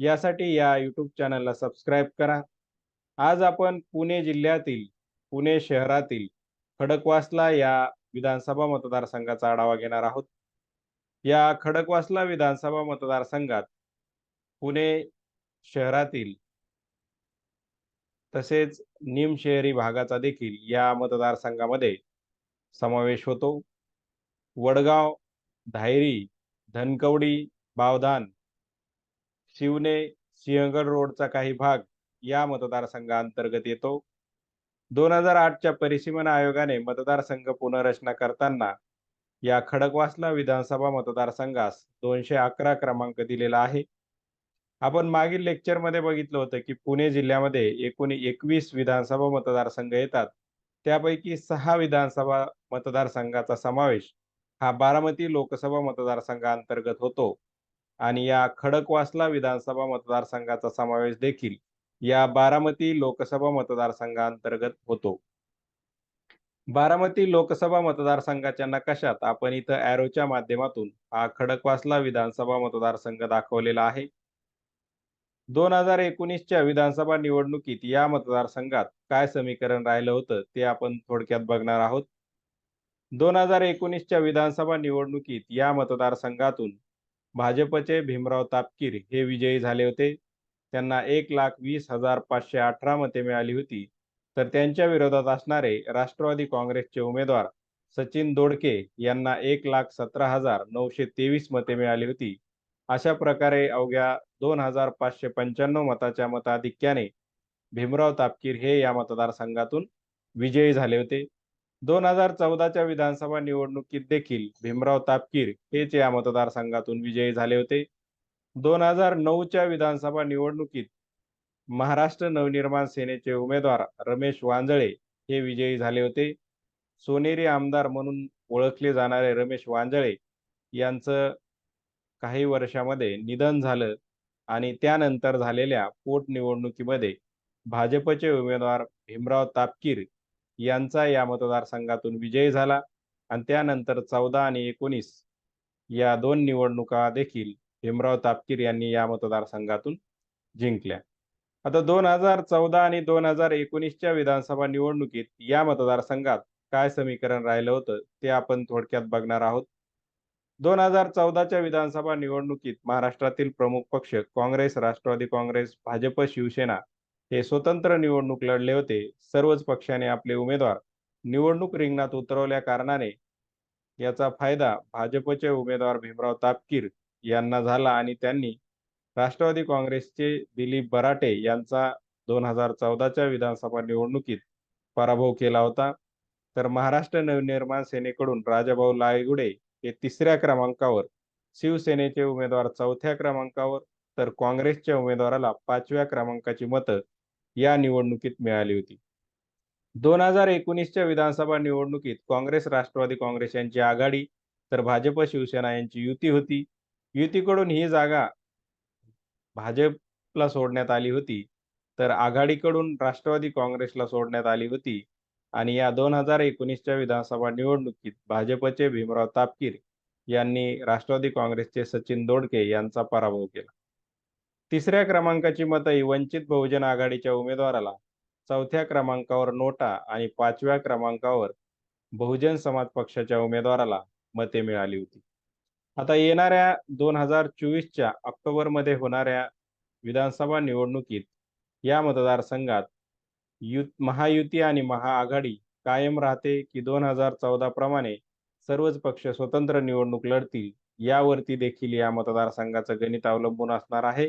यासाठी या यूट्यूब चॅनलला सबस्क्राईब करा. आज आपण पुणे जिल्ह्यातील पुणे शहरातील खडकवासला या विधानसभा मतदारसंघाचा आढावा घेणार आहोत. या खडकवासला विधानसभा मतदारसंघात पुणे शहरातील तसेच निमशहरी भागाचा देखील या मतदारसंघामध्ये समावेश होतो. वडगाव धायरी धनकवडी बावधान शिवने सिंहगड रोडचा काही भाग या मतदारसंघाअंतर्गत येतो. दोन हजार आठच्या परिसीमन आयोगाने मतदारसंघ पुनर्रचना करताना या खडकवासला विधानसभा मतदारसंघास दोनशे अकरा क्रमांक दिलेला आहे. आपण मागील लेक्चरमध्ये बघितलं होतं की पुणे जिल्ह्यामध्ये एकूण एकवीस विधानसभा मतदारसंघ येतात. त्यापैकी सहा विधानसभा मतदारसंघाचा समावेश हा बारामती लोकसभा मतदारसंघाअंतर्गत होतो. आणि या खडकवासला विधानसभा मतदारसंघाचा समावेश देखील या बारामती लोकसभा मतदारसंघांतर्गत होतो. बारामती लोकसभा मतदारसंघाच्या नकाशात आपण इथं ॲरोच्या माध्यमातून हा खडकवासला विधानसभा मतदारसंघ दाखवलेला आहे. दोन हजार एकोणीसच्या विधानसभा निवडणुकीत या मतदारसंघात काय समीकरण राहिलं होतं ते आपण थोडक्यात बघणार आहोत. दोन हजार एकोणीसच्या विधानसभा निवडणुकीत या मतदारसंघातून भाजपचे भीमराव तापकीर हे विजयी झाले होते. त्यांना एक लाख वीस हजार पाचशे अठरा मते मिळाली होती. तर त्यांच्या विरोधात असणारे राष्ट्रवादी काँग्रेसचे उमेदवार सचिन दोडके यांना एक लाख सतरा हजार नऊशे तेवीस मते मिळाली होती. अशा प्रकारे अवघ्या दोन हजार पाचशे पंच्याण्णव मताच्या मताधिक्याने भीमराव तापकीर हे या मतदारसंघातून विजयी झाले होते. दोन हजार चौदाच्या विधानसभा निवडणुकीत देखील भीमराव तापकीर हेच या मतदारसंघातून विजयी झाले होते. दोन हजार नऊच्या विधानसभा निवडणुकीत महाराष्ट्र नवनिर्माण सेनेचे उमेदवार रमेश वांजळे हे विजयी झाले होते. सोनेरी आमदार म्हणून ओळखले जाणारे रमेश वांजळे यांचं काही वर्षामध्ये निधन झालं आणि त्यानंतर झालेल्या पोटनिवडणुकीमध्ये भाजपचे उमेदवार भीमराव तापकीर यांचा या मतदारसंघातून विजय झाला आणि त्यानंतर चौदा आणि एकोणीस या दोन निवडणुका देखील भीमराव तापकीर यांनी या मतदारसंघातून जिंकल्या. आता दोन हजार चौदा आणि दोन हजार एकोणीसच्या विधानसभा निवडणुकीत या मतदारसंघात काय समीकरण राहिलं होतं ते आपण थोडक्यात बघणार आहोत. दोन हजार चौदाच्या विधानसभा निवडणुकीत महाराष्ट्रातील प्रमुख पक्ष काँग्रेस राष्ट्रवादी काँग्रेस भाजप शिवसेना हे स्वतंत्र निवडणूक लढले होते. सर्वच पक्षाने आपले उमेदवार निवडणूक रिंगणात उतरवल्या कारणाने याचा फायदा भाजपचे उमेदवार भीमराव तापकीर यांना झाला आणि त्यांनी राष्ट्रवादी काँग्रेसचे दिलीप बराटे यांचा दोन हजार चौदाच्या विधानसभा निवडणुकीत पराभव केला होता. तर महाराष्ट्र नवनिर्माण सेनेकडून राजाभाऊ लायगुडे हे तिसऱ्या क्रमांकावर शिवसेनेचे उमेदवार चौथ्या क्रमांकावर तर काँग्रेसच्या उमेदवाराला पाचव्या क्रमांकाची मतं या निवडणुकीत मिळाली होती. दोन हजार एकोणीसच्या विधानसभा निवडणुकीत काँग्रेस राष्ट्रवादी काँग्रेस यांची आघाडी तर भाजप शिवसेना यांची युती होती. युतीकडून ही जागा भाजपला सोडण्यात आली होती. तर आघाडीकडून राष्ट्रवादी काँग्रेसला सोडण्यात आली होती. आणि या दोन हजार एकोणीसच्या विधानसभा निवडणुकीत भाजपचे भीमराव तापकीर यांनी राष्ट्रवादी काँग्रेसचे सचिन दोडके यांचा पराभव केला. तिसऱ्या क्रमांकाची मतही वंचित बहुजन आघाडीच्या उमेदवाराला चौथ्या क्रमांकावर नोटा आणि पाचव्या क्रमांकावर बहुजन समाज पक्षाच्या उमेदवाराला मते मिळाली होती. आता येणाऱ्या दोन हजार चोवीसच्या ऑक्टोबरमध्ये होणाऱ्या विधानसभा निवडणुकीत या मतदारसंघात यु महायुती आणि महाआघाडी कायम राहते की दोन हजार चौदा प्रमाणे सर्वच पक्ष स्वतंत्र निवडणूक लढतील यावरती देखील या मतदारसंघाचं गणित अवलंबून असणार आहे.